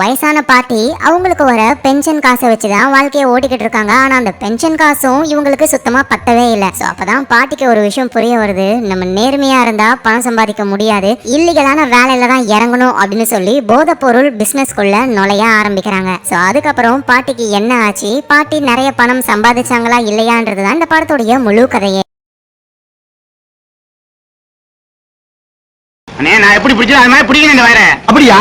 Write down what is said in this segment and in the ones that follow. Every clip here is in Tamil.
வயசான பாட்டி அவங்களுக்கு வர பென்ஷன் காசை வச்சுதான் வாழ்க்கையை ஓட்டிக்கிட்டு இருக்காங்க. ஆனா அந்த பென்ஷன் காசும் இவங்களுக்கு சுத்தமா பத்தவே இல்லை. ஸோ அப்பதான் பாட்டிக்கு ஒரு விஷயம் புரிய வருது. நம்ம நேர்மையா இருந்தா பணம் சம்பாதிக்க முடியாது. இல்லீகலான வேலையில தான் இறங்கணும் அப்படின்னு சொல்லி போதைப் பொருள் பிசினஸ்குள்ள நுழைய ஆரம்பிக்கிறாங்க. ஸோ அதுக்கப்புறம் பாட்டிக்கு என்ன ஆச்சு? பாட்டி நிறைய பணம் சம்பாதிச்சாங்களா இல்லையான்றது தான் இந்த படத்துடைய முழு கதையே. அண்ணே நான் எப்படி பிடிச்சோ அது மாதிரி பிடிக்கணும் இந்த வயரை அப்படியா?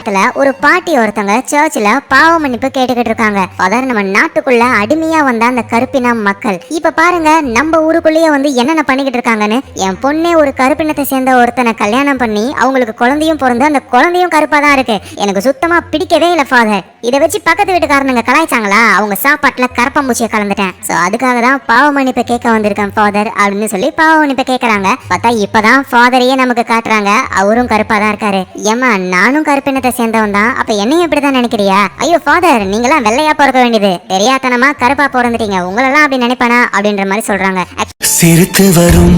இடத்துல ஒரு பாட்டி ஒருத்தங்க சர்ச்சில் பாவ மன்னிப்பு கேட்டுக்கிட்டு இருக்காங்க ஃபாதர் நம்ம நாட்டுக்குள்ள அடிமையா வந்த அந்த கருப்பினம் மக்கள். இப்ப பாருங்க நம்ம ஊருக்குள்ளேயே வந்து என்னென்ன பண்ணிக்கிட்டு இருக்காங்கன்னு. என் பொண்ணே ஒரு கருப்பினத்தை சேர்ந்த ஒருத்தனை கல்யாணம் பண்ணி அவங்களுக்கு குழந்தையும் பிறந்து அந்த குழந்தையும் கருப்பா தான் இருக்கு. எனக்கு சுத்தமா பிடிக்கவே இல்லை ஃபாதர் இதை வச்சு பக்கத்து வீட்டுக்காரனுங்க கலாய்ச்சாங்களா? அவங்க சாப்பாட்டுல கரப்பம்பூச்சியை கலந்துட்டேன். சோ அதுக்காக தான் பாவ மன்னிப்பு கேட்க வந்திருக்கேன் ஃபாதர் அப்படின்னு சொல்லி பாவ மன்னிப்பு கேட்கறாங்க பார்த்தா இப்பதான் ஃபாதரையே நமக்கு காட்டுறாங்க. அவரும் கருப்பா தான் இருக்காரு. ஏமா நானும் கருப்பினத்தை சேர்ந்தவன் தான். அப்ப என்னையும் இப்படிதான் நினைக்கிறியா? ஐயோ ஃபாதர் நீங்களாம் வெள்ளையா பிறக்க வேண்டியது. தெரியாதனமா கருப்பா பிறந்துட்டீங்க. உங்களெல்லாம் அப்படி நினைப்பானா? அப்படின்ற மாதிரி சொல்றாங்க. சிரித்து வரும்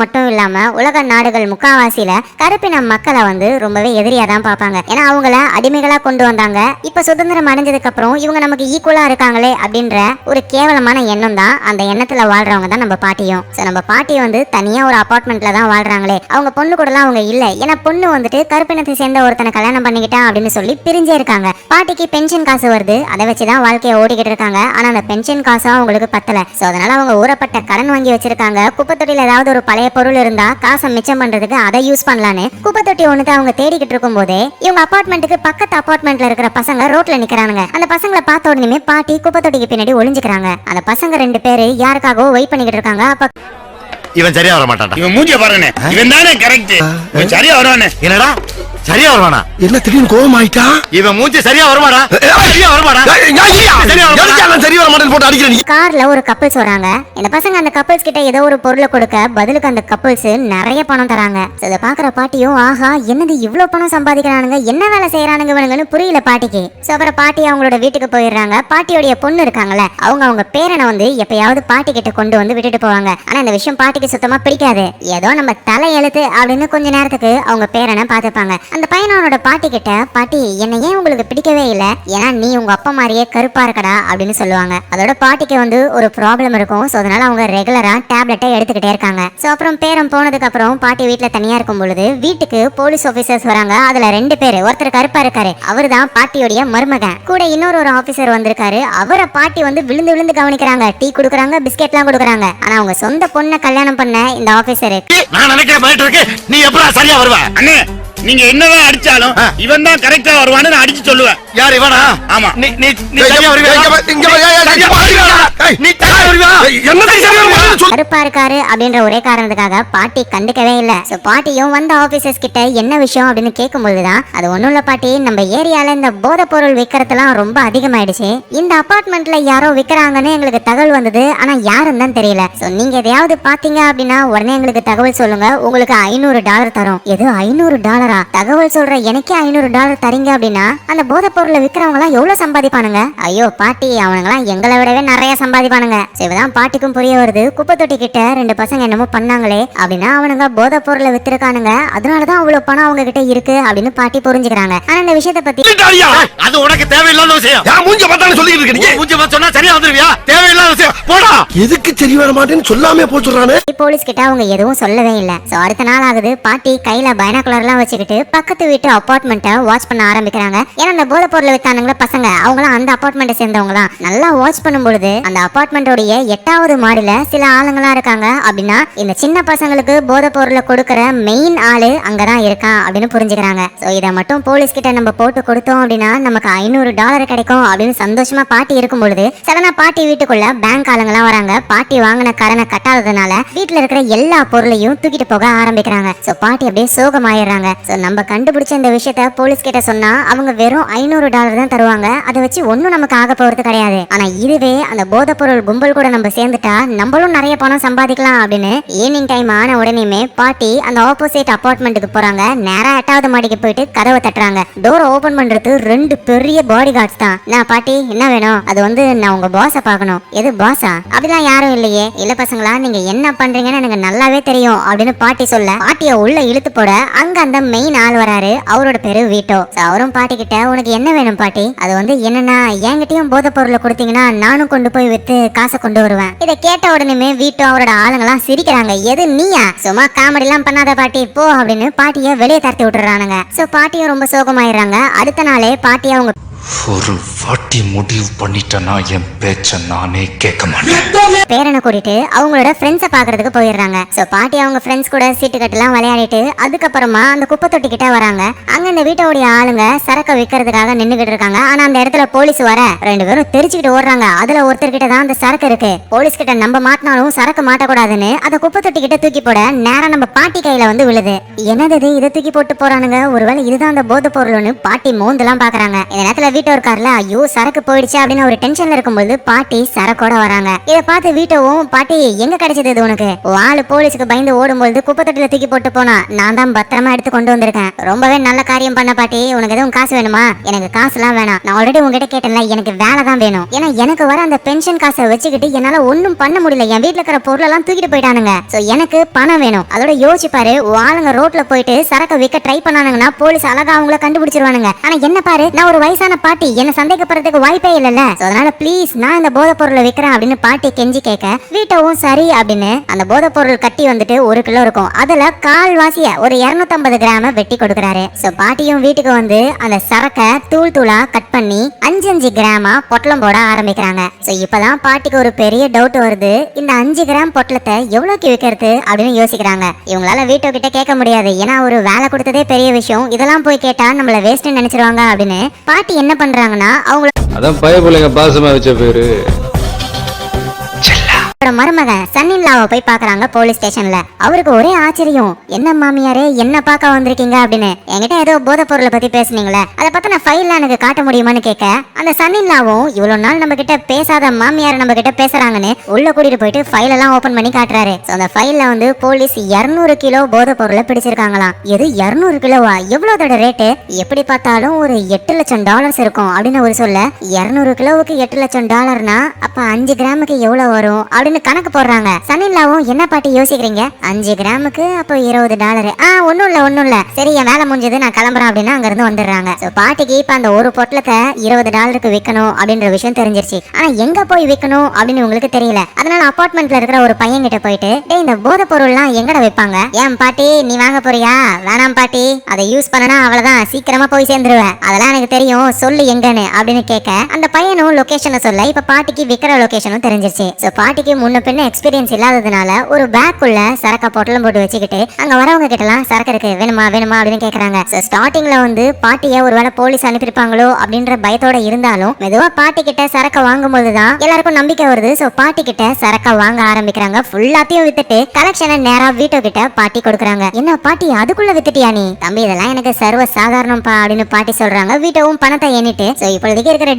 மட்டும் இல்லாம உலக நாடுகள் முக்காவாசியில கருப்பின மக்களை வந்து ரொம்பவே எதிரியா தான் பார்ப்பாங்க. ஏன்னா அவங்கள அடிமைகளா கொண்டு வந்தாங்க. இப்ப சுதந்திரம் அடைஞ்சதுக்கு அப்புறம் இவங்க நமக்கு ஈக்குவலா இருக்காங்களே அப்படின்ற ஒரு கேவலமான எண்ணம் தான் அந்த எண்ணத்துல வாழ்றவங்க தான் நம்ம பாட்டியும். நம்ம பாட்டி வந்து தனியா ஒரு அபார்ட்மெண்ட்ல தான் வாழ்றாங்களே. அவங்க பொண்ணு கூட அவங்க இல்ல. ஏன்னா பொண்ணு வந்துட்டு கருப்பினத்தை சேர்ந்த ஒருத்தனை கல்யாணம் பண்ணிக்கிட்டான் அப்படின்னு சொல்லி பிரிஞ்சே இருக்காங்க. பாட்டிக்கு பென்ஷன் காசு வருது. அதை வச்சு தான் வாழ்க்கையை ஓடிக்கிட்டு இருக்காங்க. ஆனா அந்த பென்ஷன் காசும் அவங்களுக்கு பத்தல. சோ அதனால அவங்க ஊறப்பட்ட கடன் வாங்கி வச்சிருக்காங்க குப்பை தொட்டியில ஏதாவது ஒரு பழைய பொருள் இருந்தா காசை மிச்சம் பண்றதுக்கு அதை யூஸ் பண்ணலான்னு குப்பை தொட்டி ஒண்ணுக்கு அவங்க தேடிக்கிட்டு இருக்கும் போதே இவங்க அபார்ட்மெண்ட்டுக்கு பக்கத்து அபார்ட்மெண்ட்ல இருக்கிற பசங்க ரோட்ல நிக்கிறானுங்க. அந்த பசங்களை பார்த்த உடனே பாட்டி குப்பை தொட்டிக்கு பின்னாடி ஒளிஞ்சுக்கிறாங்க. அந்த பசங்க ரெண்டு பேரு யாருக்காகவோ வெயிட் பண்ணிக்கிட்டு இருக்காங்க. அப்ப இவன் சரியா வர மாட்டான்டா. இவன் மூஞ்சிய பாருங்கண்ணே. இவன் தானே கரெக்ட் இவன் சரியா வருவானே. என்னடா? சரியா வருவானா? என்ன திடீர்னு கோவம் ஆயிட்டா இவன் மூஞ்சி சரியா வருமாடா? சரியா வருமாடா? சரியா வர மாட்டேன்னு போட்டு அடிக்கிற நீ? கார்ல ஒரு கப்பிள்ஸ் வராங்க. இந்த பசங்க அந்த கப்பிள்ஸ் கிட்ட ஏதோ ஒரு பொருளை கொடுக்க பதிலுக்கு அந்த கப்பிள்ஸ் நிறைய பணம் தராங்க. இதை பாக்குற பாட்டியும் ஆஹா என்னது இவ்ளோ பணம் சம்பாதிக்கிறானுங்க? என்ன வேலை செய்யறானுங்க இவனுங்கன்னு புரியல பாட்டிக்கு. சோ அப்புறம் பாட்டி அவங்களோட வீட்டுக்கு போயிடுறாங்க. பாட்டியோடைய பொண்ணு இருக்காங்கல்ல அவங்க அவங்க பேரனை வந்து எப்பயாவது பாட்டி கிட்ட கொண்டு வந்து விட்டுட்டு போவாங்க. ஆனா இந்த விஷயம் பாட்டிக்கு சுத்தமா பிடிக்காது. ஏதோ நம்ம தலை எழுத்து அப்படின்னு கொஞ்ச நேரத்துக்கு அவங்க பேரனை பார்த்துப்பாங்க. அந்த பையன் அவனோட பாட்டி கிட்ட பாட்டி என்னை ஏன் உங்களுக்கு பிடிக்கவே இல்லை? ஏன்னா நீ உங்க அப்பா மாதிரியே கருப்பா இருக்கடா அப்படின்னு சொல்லுவாங்க. அதோட பாட்டிக்கு வந்து ஒரு ப்ராப்ளம் இருக்கும். ஸோ அதனால அவங்க ரெகுலரா டேப்லெட்டை எடுத்துக்கிட்டே இருக்காங்க. ஸோ அப்புறம் பேரன் போனதுக்கு அப்புறம் பாட்டி வீட்டில் தனியா இருக்கும் பொழுது வீட்டுக்கு போலீஸ் ஆபீசர்ஸ் வராங்க. அதுல ரெண்டு பேர் ஒருத்தர் கருப்பா இருக்காரு. அவர் தான் பாட்டியோடைய மருமகன். கூட இன்னொரு ஒரு ஆபீசர் வந்திருக்காரு. அவரை பாட்டி வந்து விழுந்து விழுந்து கவனிக்கிறாங்க. டீ கொடுக்குறாங்க பிஸ்கெட்லாம் கொடுக்குறாங்க. ஆனா அவங்க சொந்த பொண்ணை கல்யாணம் பண்ண இந்த ஆபீசரு நான் நினைக்கிற மாதிரி இருக்கு. நீ எப்படா சரியா வருவ? அண்ணே நீங்க என்னதான் அடிச்சாலும். இவன் தான் கரெக்டா வருவான்னு நான் அடிச்சு சொல்லுவேன். யார் இவனா? ஆமா. நீ நீ. கருப்பா இருக்காரு அப்படின்ற ஒரே காரணத்துக்காக பாட்டி கண்டுக்கவே இல்ல. சோ பாட்டியும் வந்த ஆபீசர்ஸ் கிட்ட என்ன விஷயம் அப்படின்னு கேட்கும்போதுதான் அது ஒண்ணும் இல்ல பாட்டி நம்ம ஏரியால இந்த போதைப் பொருள் விற்கிறதுலாம் ரொம்ப அதிகமாயிடுச்சு. இந்த அபார்ட்மெண்ட்ல யாரோ விற்கிறாங்கன்னு எங்களுக்கு தகவல் வந்தது ஆனா யாருன்னு தான் தெரியல. சோ நீங்க எதையாவது பாத்தீங்க அப்படின்னா உடனே எங்களுக்கு தகவல் சொல்லுங்க. உங்களுக்கு ஐநூறு டாலர் தரும். எது ஐநூறு டாலரா? தகவல் சொல்ற எனக்கே ஐநூறு டாலர் தரீங்க அப்படின்னா அந்த போதைப் பொருளை விற்கிறவங்க எல்லாம் எவ்வளவு சம்பாதிப்பானுங்க? ஐயோ பாட்டி அவனுங்களாம் எங்களை விடவே நிறைய சம்பாதிப்பானுங்க. சரி, இதான் பாட்டிக்கும் புரிய வருது. குப்பை தொட்டி கிட்ட ரெண்டு பசங்க என்னமோ பண்ணாங்களே அப்படின்னா அவனுங்க போதைப் பொருளை வித்திருக்கானுங்க. அதனாலதான் அவ்வளவு பணம் அவங்க கிட்ட இருக்கு அப்படின்னு பாட்டி புரிஞ்சுக்கிறாங்க. ஆனா இந்த விஷயத்தை பத்தி அது உனக்கு தேவையில்லாத விஷயம். மூஞ்ச பார்த்தாலும் சொல்லிக்கிட்டு இருக்க நீ. உன் மூஞ்சி பார்த்து சொன்னா சரியா வந்துருவியா? தேவையில்லாத விஷயம். போடா. எதுக்கு சரி வர மாட்டேன்னு சொல்லாமே போச்சுறானே போலீஸ் கிட்ட அவங்க எதுவும் சொல்லவே இல்ல. சோ அடுத்த நாள் ஆகுது. பாட்டி கையில பைனாகுலர் எல்லாம் வச்சுக்கிட்டு பக்கத்து வீட்டு அப்பார்ட்மெண்ட்டை வாட்ச் பண்ண ஆரம்பிக்கிறாங்க. ஏன்னா அந்த போதை பொருளை வித்தானுங்களா பசங்க. அவங்களாம் அந்த அப்பார்ட்மெண்ட்டை சேர்ந்தவங்க தான் நல்லா வாட்ச் பண்ணும் பொழுது அந்த அபார்ட்மெண்ட்டோடைய எட்டாவது மாடியில சில ஆளுங்களா இருக்காங்க. அப்படின்னா இந்த சின்ன பசங்களுக்கு போதை பொருளை கொடுக்கற மெயின் ஆளு அங்கதான் இருக்கான் அப்படின்னு புரிஞ்சுக்கிறாங்க. சோ இதை மட்டும் போலீஸ் கிட்ட நம்ம போட்டு கொடுத்தோம் அப்படின்னா நமக்கு ஐநூறு டாலர் கிடைக்கும் அப்படின்னு சந்தோஷமா பாட்டி இருக்கும் பொழுது சடனா பாட்டி வீட்டுக்குள்ள பேங்க் ஆளுங்களாம் வராங்க. பாட்டி வாங்கின கடனை கட்டாததுனால வீட்டுல இருக்கிற எல்லா பொருளையும் தூக்கிட்டு போக ஆரம்பிக்கிறாங்க. சோ பாட்டி அப்படியே சோகமாயிடுறாங்க. ஸோ நம்ம கண்டுபிடிச்ச இந்த விஷயத்த போலீஸ் கிட்ட சொன்னா அவங்க வெறும் ஐநூறு டாலர் தான் தருவாங்க. அதை வச்சு ஒன்றும் நமக்கு ஆக போறது கிடையாது. ஆனா இதுவே அந்த போதைப் பொருள் கும்பல் கூட நம்ம சேர்ந்துட்டா நம்மளும் நிறைய பணம் சம்பாதிக்கலாம் அப்படின்னு ஈவினிங் டைம் ஆன உடனேயுமே பாட்டி அந்த ஆப்போசிட் அப்பார்ட்மெண்ட்டுக்கு போறாங்க. நேரா எட்டாவது மாடிக்கு போயிட்டு கதவை தட்டுறாங்க. டோரை ஓபன் பண்றது ரெண்டு பெரிய பாடி கார்ட்ஸ் தான். நான் பாட்டி என்ன வேணும்? அது வந்து நான் உங்க பாஸை பார்க்கணும். எது பாஸா அப்படிலாம் யாரும் இல்லையே. இல்ல பசங்களா நீங்க என்ன பண்றீங்கன்னு எனக்கு நல்லாவே தெரியும் அப்படின்னு பாட்டி சொல்ல பாட்டியை உள்ள இழுத்து போட அங்க அந்த மெயின் ஆள் வராரு. அவரோட பேரு வீட்டோ. அவரும் பாட்டி கிட்ட உனக்கு என்ன வேணும் பாட்டி? அது வந்து என்னன்னா என்கிட்டயும் போத பொருளை கொடுத்தீங்கன்னா நானும் கொண்டு போய் வித்து காசை கொண்டு வருவேன். இதை கேட்ட உடனே வீட்டோ அவரோட ஆளுங்கெல்லாம் சிரிக்கிறாங்க. எது நீயா? சும்மா காமெடி எல்லாம் பண்ணாத பாட்டி. போ அப்படின்னு பாட்டிய வெளியே தரத்தி விட்டுறானுங்க. சோ பாட்டியும் ரொம்ப சோகமாயிடுறாங்க. அடுத்த நாளே பாட்டி அவங்க ஒரு வாட்டி முடிவு பண்ணிட்டேன்னா என் பேச்ச நானே கேட்க மாட்டேன். பேரனை கூட்டிட்டு அவங்களோட ஃப்ரெண்ட்ஸை பாக்குறதுக்கு போயிடுறாங்க. சோ பாட்டி அவங்க ஃப்ரெண்ட்ஸ் கூட சீட்டு கட்டெல்லாம் விளையாடிட்டு அதுக்கப்புறமா அந்த குப்பை தொட்டி கிட்ட வராங்க. அங்க இந்த வீட்டோடைய ஆளுங்க சரக்க விற்கிறதுக்காக நின்னுகிட்டு இருக்காங்க. ஆனா அந்த இடத்துல போலீஸ் வர ரெண்டு பேரும் தெரிச்சுக்கிட்டு ஓடுறாங்க. அதுல ஒருத்தர் கிட்ட தான் அந்த சரக்கு இருக்கு. போலீஸ் கிட்ட நம்ம மாட்டினாலும் சரக்கு மாட்டக்கூடாதுன்னு அதை குப்பை தொட்டி கிட்ட தூக்கி போட நேரம் நம்ம பாட்டி கையில வந்து விழுது. என்னது இதை? தூக்கி போட்டு போறானுங்க. ஒருவேளை இதுதான் அந்த போதை பொருள்னு பாட்டி மோந்தெல்லாம் பாக்குறாங்க. இந்த நேரத்துல வீட்டோ இருக்கார்ல ஐயோ சரக்கு போயிடுச்சு அப்படின்னு ஒரு டென்ஷன்ல இருக்கும்போது பாட்டி சரக்கோட வராங்க. இத பார்த்து வீட்டோவும் பாட்டி எங்க கிடைச்சது இது உனக்கு? உன் ஆளு போலீஸுக்கு பயந்து ஓடும்போது குப்பை தொட்டில தூக்கி போட்டு போனா நான் தான் பத்திரமா எடுத்து கொண்டு வந்திருக்கேன். ரொம்பவே நல்ல காரியம் பண்ண பாட்டி உனக்கு எதுவும் காசு வேணுமா? எனக்கு காசு எல்லாம் வேணாம். நான் ஆல்ரெடி உங்ககிட்ட கேட்டேன்ல எனக்கு வேலை தான் வேணும். ஏன்னா எனக்கு வர அந்த பென்ஷன் காசை வச்சுக்கிட்டு என்னால ஒன்னும் பண்ண முடியல. என் வீட்ல இருக்கிற பொருள் எல்லாம் தூக்கிட்டு போயிட்டானுங்க. சோ எனக்கு பணம் வேணும். அதோட யோசிச்சு பாரு ஆளுங்க ரோட்ல போயிட்டு சரக்கு விற்க ட்ரை பண்ணானுங்கன்னா போலீஸ் அழகா அவங்கள கண்டுபிடிச்சிருவானுங்க. ஆனா என்ன பாரு நான் ஒரு வயசான பாட்டி என்ன சந்தேகப்படுறதுக்கு வாய்ப்பே இல்லைல்ல. So, அதனால ப்ளீஸ் நான் இந்த போதை பொருளை விற்கிறேன் அப்படின்னு பாட்டி கெஞ்சி கேட்க வீட்டவும் சரி அப்படின்னு அந்த போதை பொருள் கட்டி வந்துட்டு ஒரு கிலோ இருக்கும். அதுல கால் வாசிய ஒரு 250 கிராம வெட்டி கொடுக்குறாரு. சோ பாட்டியும் வீட்டுக்கு வந்து அந்த சரக்கை தூள் தூளா கட் பண்ணி அஞ்சு அஞ்சு கிராமா பொட்டலம் போட ஆரம்பிக்கிறாங்க. சோ இப்பதான் பாட்டிக்கு ஒரு பெரிய டவுட் வருது. இந்த அஞ்சு கிராம் பொட்டலத்தை எவ்வளவுக்கு விற்கிறது அப்படின்னு யோசிக்கிறாங்க. இவங்களால வீட்டோ கிட்ட கேட்க முடியாது. ஏன்னா ஒரு வேலை கொடுத்ததே பெரிய விஷயம். இதெல்லாம் போய் கேட்டா நம்மள வேஸ்ட் நினைச்சிருவாங்க அப்படின்னு பாட்டி என்ன பண்றாங்கன்னா அவங்க அதான் பயப்புள்ளைங்க பாசமா வச்ச பேரு. மருமகன் சன்னின்லாவை போய் பாக்குறாங்க போலீஸ் ஸ்டேஷன்ல அவருக்கு ஒரே ஆச்சரியம். என்ன மாமியாரே என்ன பார்க்க வந்திருக்கீங்க? அப்படின்னு. என்கிட்ட ஏதோ போதை பொருளை பத்தி பேசுனீங்களே. அதை பத்தின ஃபைல்ல எனக்கு காட்ட முடியுமான்னு கேட்க அந்த சன்னின்லாவும் இவ்வளவு நாள் நம்ம கிட்ட பேசாத மாமியார் நம்ம கிட்ட பேசுறாங்கன்னு உள்ள கூட்டிட்டு போயிட்டு ஃபைல் எல்லாம் ஓபன் பண்ணி காட்டுறாரு. அந்த ஃபைல்ல வந்து போலீஸ் 200 கிலோ போதை பொருளை பிடிச்சிருக்காங்களாம். எது 200 கிலோவா? எவ்வளவு ரேட்டு எப்படி பார்த்தாலும் ஒரு எட்டு லட்சம் டாலர்ஸ் இருக்கும் அப்படின்னு ஒரு சொல்ல. 200 கிலோவுக்கு எட்டு லட்சம் டாலர்னா அப்ப அஞ்சு கிராமுக்கு எவ்வளவு வரும்? அப்படின்னு கணக்கு போடுறாங்க. சன்னிலாவும் என்ன பாட்டி யோசிக்கிறீங்க? அஞ்சு கிராமுக்கு அப்போ இருபது டாலர். ஆ ஒண்ணும் இல்ல ஒண்ணும் இல்ல. சரி என் வேலை முடிஞ்சது நான் கிளம்புறேன் அப்படின்னா அங்கேருந்து வந்துடுறாங்க. ஸோ பாட்டிக்கு இப்ப அந்த ஒரு பொட்டலத்தை இருபது டாலருக்கு விற்கணும் அப்படின்ற விஷயம் தெரிஞ்சிருச்சு. ஆனா எங்க போய் விற்கணும் அப்படின்னு உங்களுக்கு தெரியல. அதனால அப்பார்ட்மெண்ட்ல இருக்கிற ஒரு பையன் கிட்ட போயிட்டு டே இந்த போதை பொருள்லாம் எங்கட வைப்பாங்க? ஏன் பாட்டி நீ வாங்க போறியா? வேணாம் பாட்டி. அதை யூஸ் பண்ணனா அவ்வளவுதான் சீக்கிரமா போய் சேர்ந்துருவேன். அதெல்லாம் எனக்கு தெரியும் சொல்லு எங்கன்னு அப்படின்னு கேட்க அந்த பையனும் லொகேஷனை சொல்ல இப்ப பாட்டிக்கு விற்கிற லொகேஷனும் தெரிஞ்சிருச்சு. ஸோ பாட்டிக்கு முன்ன பின்ன எக்ஸ்பீரியன்ஸ் இல்லாததுனால ஒரு பேக்குள்ள சரக்க பொட்டலம் போட்டு வச்சுக்கிட்டு அங்க வரவங்க கிட்ட எல்லாம் சரக்கு இருக்கு. வேணுமா வேணுமா அப்படின்னு கேக்குறாங்க. ஸ்டார்டிங்ல வந்து பாட்டிய ஒருவேளை போலீஸ் அனுப்பியிருப்பாங்களோ அப்படின்ற பயத்தோட இருந்தாலும் மெதுவா பாட்டி கிட்ட சரக்க வாங்கும்போது தான் எல்லாருக்கும் நம்பிக்கை வருது. சோ பாட்டி கிட்ட சரக்க வாங்க ஆரம்பிக்கிறாங்க. ஃபுல்லாத்தையும் வித்துட்டு கலெக்ஷனை நேரா வீட்டோ கிட்ட பாட்டி கொடுக்குறாங்க. என்ன பாட்டி அதுக்குள்ள வித்துட்டியா நீ? தம்பி இதெல்லாம் எனக்கு சர்வ சாதாரணம்ப்பா அப்படின்னு பாட்டி சொல்றாங்க. வீட்டோவும் பணத்தை எண்ணிட்டு. சோ இப்பொழுதுக்கு இருக்கிற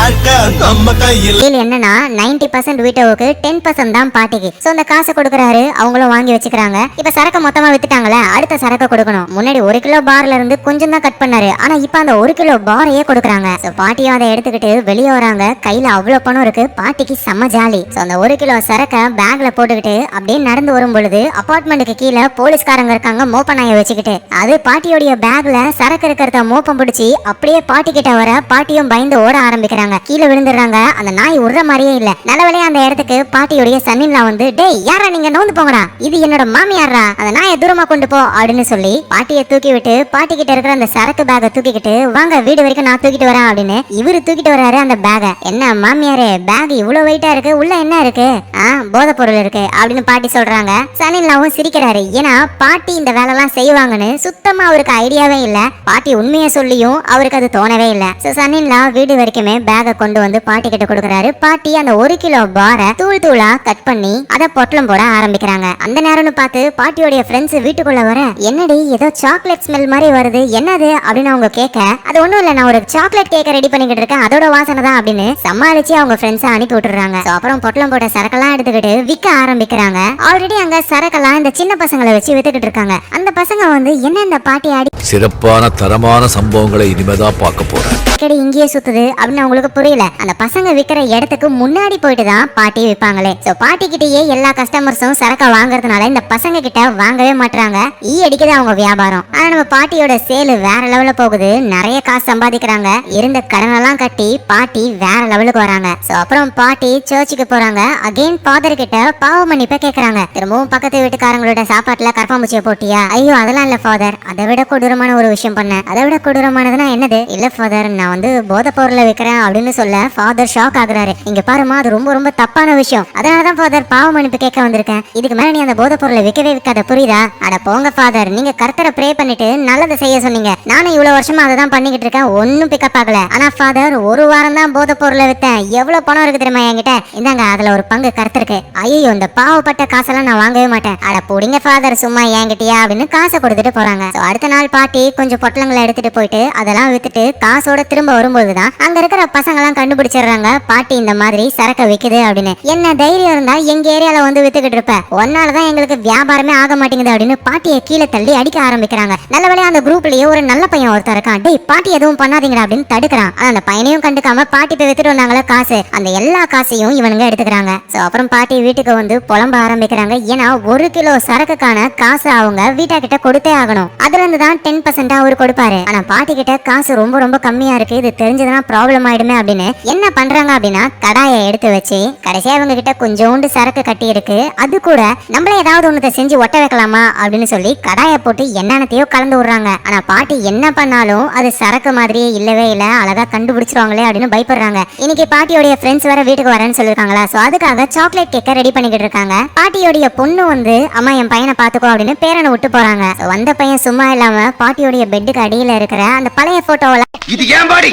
பார்க்க நம்ம கையில் டீல் என்னன்னா 90% பர்சன்ட் வீட்டோவுக்கு டென் பர்சன்ட் தான் பாட்டிக்கு. சோ அந்த காசு கொடுக்குறாரு அவங்களும் வாங்கி வச்சுக்கிறாங்க. இப்ப சரக்கு மொத்தமா வித்துட்டாங்களே அடுத்த சரக்கு கொடுக்கணும். முன்னாடி ஒரு கிலோ பார்ல இருந்து கொஞ்சம் தான் கட் பண்ணாரு. ஆனா இப்ப அந்த ஒரு கிலோ பாரையே கொடுக்குறாங்க. சோ பாட்டியும் அதை எடுத்துக்கிட்டு வெளியே வராங்க. கையில அவ்வளவு பணம் இருக்கு. பாட்டிக்கு செம்ம ஜாலி சோ அந்த ஒரு கிலோ சரக்க பேக்ல போட்டுக்கிட்டு அப்படியே நடந்து வரும் பொழுது அப்பார்ட்மெண்ட்டுக்கு கீழே போலீஸ்காரங்க இருக்காங்க மோப்பநாயை வச்சுக்கிட்டு. அது பாட்டியோடைய பேக்ல சரக்கு இருக்கிறத மோப்பம் பிடிச்சி அப்படியே பாட்டி கிட்ட வர பாட்டியும் பயந்து ஓட ஆரம்பிக்கிறாங்க. கீழே விழுந்துடுறாங்க. அந்த நாய் உடுற மாதிரியே இல்ல. நல்லவேளையா அந்த இடத்துக்கு பாட்டியுடைய சன்னின்லா வந்து டேய் யாரா நீங்க? நோந்து போங்கடா. இது என்னோட மாமியாரா அந்த நாயை தூரமா கொண்டு போ அப்படின்னு சொல்லி பாட்டியை தூக்கி விட்டு பாட்டி கிட்ட இருக்கிற அந்த சரக்கு பேக தூக்கிக்கிட்டு வாங்க வீடு வரைக்கும் நான் தூக்கிட்டு வரேன் அப்படின்னு இவரு தூக்கிட்டு வராரு அந்த பேக என்ன மாமியாரே பேக் இவ்வளவு வெயிட்டா இருக்கு. உள்ள என்ன இருக்கு? ஆ போதை பொருள் இருக்கு அப்படின்னு பாட்டி சொல்றாங்க. சனிலாவும் சிரிக்கிறாரு. ஏன்னா பாட்டி இந்த வேலைலாம் செய்வாங்கன்னு சுத்தமா அவருக்கு ஐடியாவே இல்ல. பாட்டி உண்மையை சொல்லியும் அவருக்கு அது தோணவே இல்ல. சோ சனின்லா வீடு வரைக்குமே பேக் பேக கொண்டு வந்து பாட்டி கிட்ட கொடுக்கறாரு. பாட்டி அந்த ஒரு கிலோ பாரை தூள் தூளா கட் பண்ணி அதை பொட்டலம் போட ஆரம்பிக்கிறாங்க. அந்த நேரம்னு பார்த்து பாட்டியோடைய ஃப்ரெண்ட்ஸ் வீட்டுக்குள்ள வர என்னடி ஏதோ சாக்லேட் ஸ்மெல் மாதிரி வருது. என்னது? அப்படின்னு அவங்க கேட்க அது ஒண்ணும் இல்ல நான் ஒரு சாக்லேட் கேக்க ரெடி பண்ணிக்கிட்டு இருக்கேன். அதோட வாசனை தான் அப்படின்னு சமாளிச்சு அவங்க ஃப்ரெண்ட்ஸ் அனுப்பி விட்டுறாங்க. அப்புறம் பொட்டலம் போட்ட சரக்கெல்லாம் எடுத்துக்கிட்டு விற்க ஆரம்பிக்கிறாங்க. ஆல்ரெடி அங்க சரக்கெல்லாம் இந்த சின்ன பசங்களை வச்சு வித்துக்கிட்டு இருக்காங்க. அந்த பசங்க வந்து என்ன இந்த பாட்டி அடி சிறப்பான தரமான சம்பவங்களை இனிமேதான் பார்க்க போறேன். இங்கேயே சுத்துது அப்படின்னு அவங்களுக்கு புரியல. அந்த பசங்க விக்கிற இடத்துக்கு முன்னாடி போயிட்டு தான் பாட்டி விற்பாங்களே சோ பாட்டி கிட்டயே எல்லா கஸ்டமர்ஸும் சரக்க வாங்குறதுனால இந்த பசங்க கிட்ட வாங்கவே மாட்டாங்க ஈ அடிக்குது அவங்க வியாபாரம். ஆனா நம்ம பாட்டியோட சேலு வேற லெவல்ல போகுது. நிறைய காசு சம்பாதிக்கிறாங்க. இருந்த கடனெல்லாம் கட்டி பாட்டி வேற லெவலுக்கு வராங்க. சோ அப்புறம் பாட்டி சர்ச்சுக்கு போறாங்க. அகைன் ஃபாதர் கிட்ட பாவ மன்னிப்பை கேக்குறாங்க. திரும்பவும் பக்கத்து வீட்டுக்காரங்களோட சாப்பாட்டுல கரப்பாம்பூச்சியை போட்டியா? ஐயோ அதெல்லாம் இல்ல ஃபாதர் அதை விட கொடூரமான ஒரு விஷயம் பண்ணேன் அதை விட கொடூரமானதுன்னா என்னது? இல்ல ஃபாதர் நான் வந்து போத பொருளை விற்கிறேன் அப்படின்னு சொல்ல ஃபாதர் ஷாக் ஆகுறாரு. இங்க பாருமா அது ரொம்ப ரொம்ப தப்பான விஷயம். அதனாலதான் ஃபாதர் பாவம் மன்னிப்பு கேட்க வந்திருக்கேன். இதுக்கு மேல நீ அந்த போத பொருளை விற்கவே விற்காத புரியுதா? அட போங்க ஃபாதர் நீங்க கர்த்தரை ப்ரே பண்ணிட்டு நல்லதை செய்ய சொன்னீங்க. நானும் இவ்வளவு வருஷமா அதை தான் பண்ணிக்கிட்டு இருக்கேன். ஒன்னும் பிக்கப் ஆகல. ஆனா ஃபாதர் ஒரு வாரம் தான் போத பொருளை வித்தேன். எவ்வளவு பணம் இருக்கு தெரியுமா என்கிட்ட? இந்தாங்க அதுல ஒரு பங்கு கருத்திருக்கு. ஐயோ இந்த பாவப்பட்ட காசெல்லாம் நான் வாங்கவே மாட்டேன். அட புடிங்க ஃபாதர் சும்மா என்கிட்டயா அப்படின்னு காசை கொடுத்துட்டு போறாங்க. அடுத்த நாள் பாட்டி கொஞ்சம் பொட்டலங்களை எடுத்துட்டு போயிட்டு அதெல்லாம் வித்துட்டு காசோட திரும்ப வரும்போது தான் அங்க இருக்கிற பசங்கெல்லாம் கண்டுபிடிச்சிடுறாங்க பாட்டி இந்த மாதிரி சரக்கு விக்குது அப்படின்னு. என்ன தைரியம் இருந்தா எங்க ஏரியால வந்து வித்துக்கிட்டு இருப்ப. ஒன்னாலதான் எங்களுக்கு வியாபாரமே ஆக மாட்டேங்குது அப்படின்னு பாட்டியை கீழே தள்ளி அடிக்க ஆரம்பிக்கிறாங்க. நல்ல அந்த குரூப்லயே ஒரு நல்ல பையன் ஒருத்தர் இருக்கான். டேய் பாட்டி எதுவும் பண்ணாதீங்கடா அப்படின்னு தடுக்கிறான். அந்த பையனையும் கண்டுக்காம பாட்டி போய் வித்துட்டு வந்தாங்களே காசு. அந்த எல்லா காசையும் இவனுங்க எடுத்துக்கிறாங்க. சோ அப்புறம் பாட்டி வீட்டுக்கு வந்து புலம்ப ஆரம்பிக்கிறாங்க. ஏன்னா ஒரு கிலோ சரக்குக்கான காசு அவங்க வீட்டா கிட்ட கொடுத்தே ஆகணும். அதுல இருந்து தான் டென் பர்சன்ட் அவர் கொடுப்பாரு. ஆனா பாட்டி கிட்ட காசு ரொம்ப ரொம்ப கம்மியா இருக்கு. இது தெரிஞ்சதுன்னா ப்ராப்ளம் ஆயிடுமே. அப்படின்னு? என்ன பண்றாங்க அப்படின்னா கடாயை எடுத்து வச்சு கடைசியா இவங்க கிட்ட கொஞ்சோண்டு சரக்கு கட்டி இருக்கு. அது கூட நம்மள ஏதாவது ஒண்ணு செஞ்சு ஒட்ட வைக்கலாமா அப்படின்னு சொல்லி கடாயை போட்டு என்னென்னத்தையோ கலந்து விடுறாங்க. ஆனா பாட்டி என்ன பண்ணாலும் அது சரக்கு மாதிரியே இல்லவே இல்ல. அழகா கண்டுபிடிச்சிருவாங்களே அப்படின்னு பயப்படுறாங்க. இன்னைக்கு பாட்டியோடைய ஃப்ரெண்ட்ஸ் வர வீட்டுக்கு வரேன்னு சொல்லிருக்காங்களா? சோ அதுக்காக சாக்லேட் கேக்க ரெடி பண்ணிக்கிட்டு இருக்காங்க. பாட்டியோடைய பொண்ணு வந்து அம்மா என் பையனை பாத்துக்கோ அப்படின்னு பேரனை விட்டு போறாங்க. வந்த பையன் சும்மா இல்லாம பாட்டியோடைய பெட்டுக்கு அடியில இருக்கிற அந்த பழைய போட்டோவெல்லாம் இது ஏன் பாடி?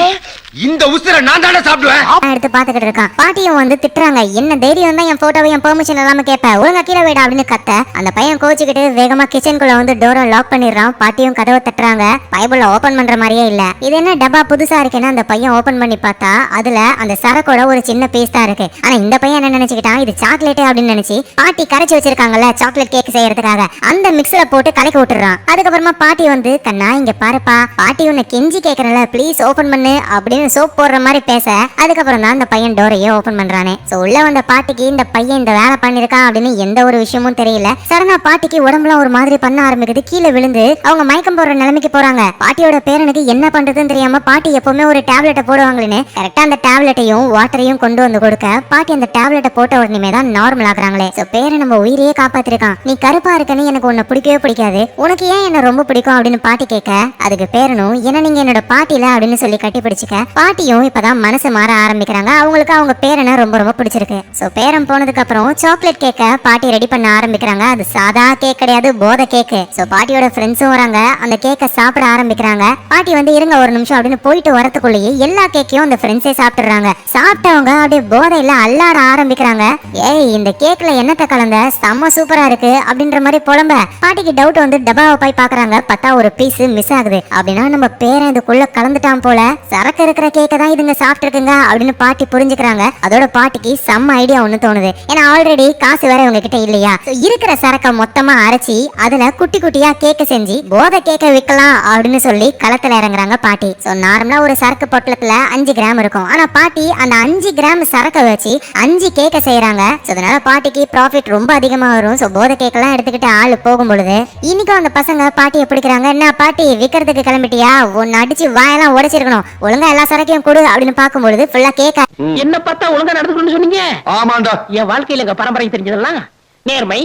இந்த உசுர நான் தானே சாப்பிடுவேன். எடுத்து பாத்துக்கிட்டு இருக்கான். பாட்டியும் வந்து திட்டுறாங்க. என்ன தைரியம் தான் என் போட்டோவை என் பெர்மிஷன் இல்லாம கேட்ப ஒழுங்கா கீழே வைடா அப்படின்னு கத்த. அந்த பையன் கோச்சுக்கிட்டு வேகமா கிச்சனுக்குள்ள வந்து டோரை லாக் பண்ணிடுறான். பாட்டியும் கதவை தட்டுறாங்க. பைபிள ஓபன் பண்ற மாதிரியே இல்ல. இது என்ன டப்பா புதுசா இருக்குன்னு அந்த பையன் ஓபன் பண்ணி பார்த்தா அதுல அந்த சரக்கோட ஒரு சின்ன பீஸ் தான் இருக்கு. ஆனா இந்த பையன் என்ன நினைச்சுக்கிட்டான்? இது சாக்லேட் அப்படின்னு நினைச்சு பாட்டி கரைச்சு வச்சிருக்காங்கல்ல சாக்லேட் கேக் செய்யறதுக்காக. அந்த மிக்ஸ்ல போட்டு கலக்கி விட்டுறான் அதுக்கப்புறமா பாட்டி வந்து கண்ணா இங்க பாருப்பா. பாட்டி உன்னை கெஞ்சி கேக்குறல ப்ளீஸ் ஓபன் பண்ணு அப்படின்னு சோப் போடுற மாதிரி பேச. அதுக்கப்புறம் தான் அந்த பையன் டோரையே ஓபன் பண்றானே. சோ உள்ள வந்த பாட்டிக்கு இந்த பையன் இந்த வேலை பண்ணிருக்கான் அப்படின்னு எந்த ஒரு விஷயமும் தெரியல. சடனா பாட்டிக்கு உடம்புலாம் ஒரு மாதிரி பண்ண ஆரம்பிக்குது. கீழே விழுந்து அவங்க மயக்கம் போடுற நிலைமைக்கு போறாங்க. பாட்டியோட பேரனுக்கு என்ன பண்றதுன்னு தெரியாம பாட்டி எப்பவுமே ஒரு டேப்லெட்டை போடுவாங்களேன்னு. கரெக்டா அந்த டேப்லெட்டையும் வாட்டரையும் கொண்டு வந்து கொடுக்க பாட்டி அந்த டேப்லெட்டை போட்ட உடனே தான் நார்மல் ஆகுறாங்களே. சோ பேரை நம்ம உயிரையே காப்பாத்திருக்கான். நீ கருப்பா இருக்கன்னு எனக்கு உன்னை பிடிக்கவே பிடிக்காது. உனக்கு ஏன் என்ன ரொம்ப பிடிக்கும் அப்படின்னு பாட்டி கேட்க அதுக்கு பேரனும் என்ன நீங்க என்னோட பாட்டில அப்படின்னு சொல்லி கட்டி பிடிச்சிக்க பாட்டியும் இப்பதான் மனசு மாற ஆரம்பிக்கிறாங்க. அவங்களுக்கு அவங்க பேரனை ரொம்ப ரொம்ப பிடிச்சிருக்கு. சோ பேரன் போனதுக்கு அப்புறம் சாக்லேட் கேக்க பாட்டி ரெடி பண்ண ஆரம்பிக்கிறாங்க. அது சாதா கேக் கிடையாது போதை கேக்கு சோ பாட்டியோட ஃப்ரெண்ட்ஸும் வராங்க. அந்த கேக்க சாப்பிட ஆரம்பிக்கிறாங்க. பாட்டி வந்து இருங்க ஒரு நிமிஷம். அப்படின்னு போயிட்டு வரத்துக்குள்ளேயே எல்லா கேக்கையும் அந்த ஃப்ரெண்ட்ஸே சாப்பிட்டுறாங்க சாப்பிட்டவங்க அப்படியே போதையில அல்லாட ஆரம்பிக்கிறாங்க. ஏய் இந்த கேக்ல என்னத்த கலந்த? செம்ம சூப்பரா இருக்கு. அப்படின்ற மாதிரி புலம்ப பாட்டிக்கு டவுட் வந்து டபாவை போய் பாக்குறாங்க பார்த்தா ஒரு பீஸ் மிஸ் ஆகுது. அப்படின்னா நம்ம பேரன் இதுக்குள்ள கலந்துட்டான் போல. சரக்கு இருக்கிற கேக்க தான் இதுங்க சாப்பிட்டுருக்குங்க அப்படின்னு பாட்டி புரிஞ்சுக்கிறாங்க. அதோட பாட்டிக்கு செம்ம ஐடியா ஒண்ணு தோணுது. ஏன்னா ஆல்ரெடி காசு வேற உங்க கிட்ட இல்லையா? இருக்கிற சரக்க மொத்தமா அரைச்சி அதுல குட்டி குட்டியா கேக்க செஞ்சு போதை கேக்க விற்கலாம் அப்படின்னு சொல்லி களத்துல இறங்குறாங்க பாட்டி. சோ நார்மலா ஒரு சரக்கு பொட்டலத்துல அஞ்சு கிராம் இருக்கும். ஆனா பாட்டி அந்த அஞ்சு கிராம் சரக்க வச்சு அஞ்சு கேக்க செய்யறாங்க சோ அதனால பாட்டிக்கு ப்ராஃபிட் ரொம்ப அதிகமா வரும். சோ போதை கேக்கெல்லாம் எடுத்துக்கிட்டு ஆளு போகும் பொழுது இன்னைக்கும் அந்த பசங்க பாட்டியை பிடிக்கிறாங்க. என்ன பாட்டி விக்கிறதுக்கு கிளம்பிட்டியா? ஒன்னு அடிச்சு வாயெல்லாம் உடைச்சிருக்கணும். ஒழுங்கா எல்லா சரக்கையும் கொடு அப்படின்னு பார்க்கும் பொழுது ஃபுல்லா கேக்க என்ன பார்த்தா ஒழுங்கா நடந்துக்கணும்னு சொன்னீங்க? ஆமாண்டா. என் வாழ்க்கையில எங்க பரம்பரை தெரிஞ்சதெல்லாம் நேர்மை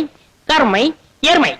கருமை ஏர்மை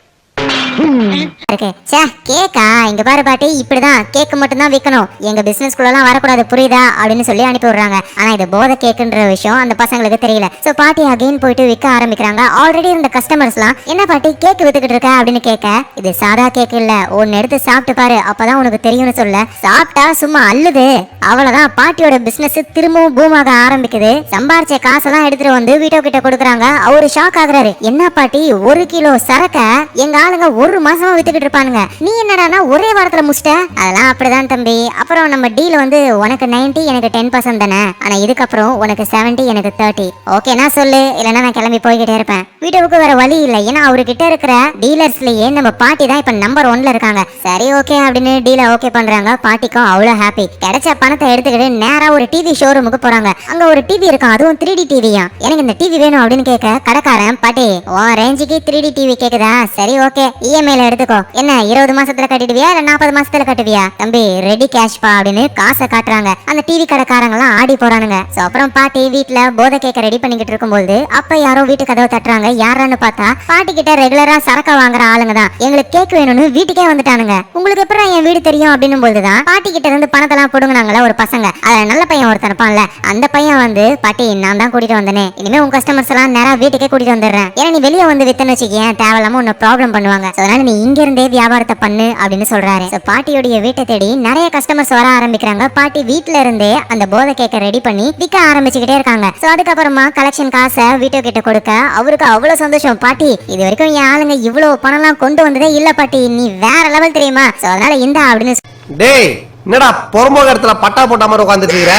சே கேக்கா. இங்க பாரு பாட்டி இப்படிதான். கேக் மட்டும் தான் விற்கணும் எங்க பிசினஸ் எல்லாம் வரக்கூடாது. புரியுதா? அப்படின்னு சொல்லி அனுப்பி விடுறாங்க. ஆனா இது போதை கேக்குன்ற விஷயம் அந்த பசங்களுக்கு தெரியல. சோ பாட்டி அகைன் போயிட்டு விற்க ஆரம்பிக்கிறாங்க. ஆல்ரெடி இருந்த கஸ்டமர்ஸ்லாம் என்ன பாட்டி கேக் வித்துக்கிட்டு இருக்க? அப்படின்னு கேட்க இது சாதா கேக் இல்ல. ஒன்னு எடுத்து சாப்பிட்டு பாரு. அப்பதான் உனக்கு தெரியும்னு சொல்ல. சாப்பிட்டா சும்மா அள்ளுது. அவ்வளவுதான். பாட்டியோட பிசினஸ் திரும்பவும் பூமாக ஆரம்பிக்குது. சம்பாரிச்ச காசெல்லாம் எடுத்துட்டு வந்து வீட்டோ கிட்ட கொடுக்குறாங்க. அவரு ஷாக் ஆகுறாரு. என்ன பாட்டி ஒரு கிலோ சரக்க எங்க ஆளுங்க ஒரு மாசமா வித்துக்கிட்டு இருப்பானுங்க. நீ என்னடானா ஒரே வாரத்துல முடிச்சிட்ட? அதெல்லாம் அப்படிதான் தம்பி. அப்புறம் நம்ம டீல் வந்து உனக்கு 90 எனக்கு டென் பர்சன்ட் தானே. ஆனா இதுக்கப்புறம் உனக்கு 70 எனக்கு தேர்ட்டி ஓகேனா சொல்லு. இல்லைன்னா நான் கிளம்பி போய்கிட்டே இருப்பேன். வீட்டுக்கு வேற வழி இல்லை. ஏன்னா அவர்கிட்ட இருக்கிற டீலர்ஸ்லயே நம்ம பாட்டி தான் இப்ப நம்பர் ஒன்ல இருக்காங்க. சரி ஓகே அப்படின்னு டீலை ஓகே பண்றாங்க. பாட்டிக்கும் அவ்வளவு ஹாப்பி கிடைச்ச பணத்தை எடுத்துக்கிட்டு நேரா ஒரு டிவி ஷோரூமுக்கு போறாங்க. அங்க ஒரு டிவி இருக்கும் அதுவும் த்ரீ டி டிவியா எனக்கு இந்த டிவி வேணும் அப்படின்னு கேட்க கடைக்காரன் பாட்டி ஓ ரேஞ்சுக்கு த்ரீ டி டிவி கேக்குதா? சரி ஓகே இஎம்ஐல எடுத்துக்கோ. என்ன இருபது மாசத்துல கட்டிடுவியா? இல்ல நாற்பது மாசத்துல கட்டுவியா? தம்பி ரெடி கேஷ் பா அப்படின்னு காசை காட்டுறாங்க. அந்த டிவி கடைக்காரங்க எல்லாம் ஆடி போறானுங்க. சோ அப்புறம் பாட்டி வீட்ல போதை கேக்க ரெடி பண்ணிக்கிட்டு இருக்கும்போது அப்ப யாரோ வீட்டு கதவை தட்டுறாங்க. யாரான்னு பார்த்தா பாட்டி கிட்ட ரெகுலரா சரக்க வாங்குற ஆளுங்க தான். எங்களுக்கு கேக் வேணும்னு வீட்டுக்கே வந்துட்டானுங்க. உங்களுக்கு எப்படி என் வீடு தெரியும் அப்படின்னும் போதுதான் பாட்டி கிட்ட இருந்து பணத்தெல்லாம் புடுங்கினாங்களா ஒரு பசங்க. அதுல நல்ல பையன் ஒருத்தன் இருப்பான்ல. அந்த பையன் வந்து பாட்டி நான் தான் கூட்டிட்டு வந்தேனே. இனிமே உங்க கஸ்டமர்ஸ் எல்லாம் நேரா வீட்டுக்கே கூட்டிட்டு வந்துடுறேன். ஏன்னா நீ வெளியே வந்து வித்தன்னு வச்சுக்கேன் தேவையில்லாம உன்னை ப்ராப்ளம் பண்ணுவாங்க. அதனால நீ இங்க இருந்தே வியாபாரத்தை பண்ணு அப்படின்னு சொல்றாரு. பாட்டியுடைய வீட்டை தேடி நிறைய கஸ்டமர்ஸ் வர ஆரம்பிக்கிறாங்க. பாட்டி வீட்டுல இருந்தே அந்த போதை கேக்க ரெடி பண்ணி விற்க ஆரம்பிச்சுக்கிட்டே இருக்காங்க. சோ அதுக்கப்புறமா கலெக்ஷன் காசை வீட்டோ கிட்ட கொடுக்க அவருக்கு அவ்வளவு சந்தோஷம். பாட்டி இது வரைக்கும் என் ஆளுங்க இவ்வளவு பணம் எல்லாம் கொண்டு வந்ததே இல்ல பாட்டி. நீ வேற லெவல் தெரியுமா? சோ அதனால இந்த அப்படின்னு டேய் என்னடா புறம்போக இடத்துல பட்டா போட்ட மாதிரி உட்காந்துட்டு இருக்கிற?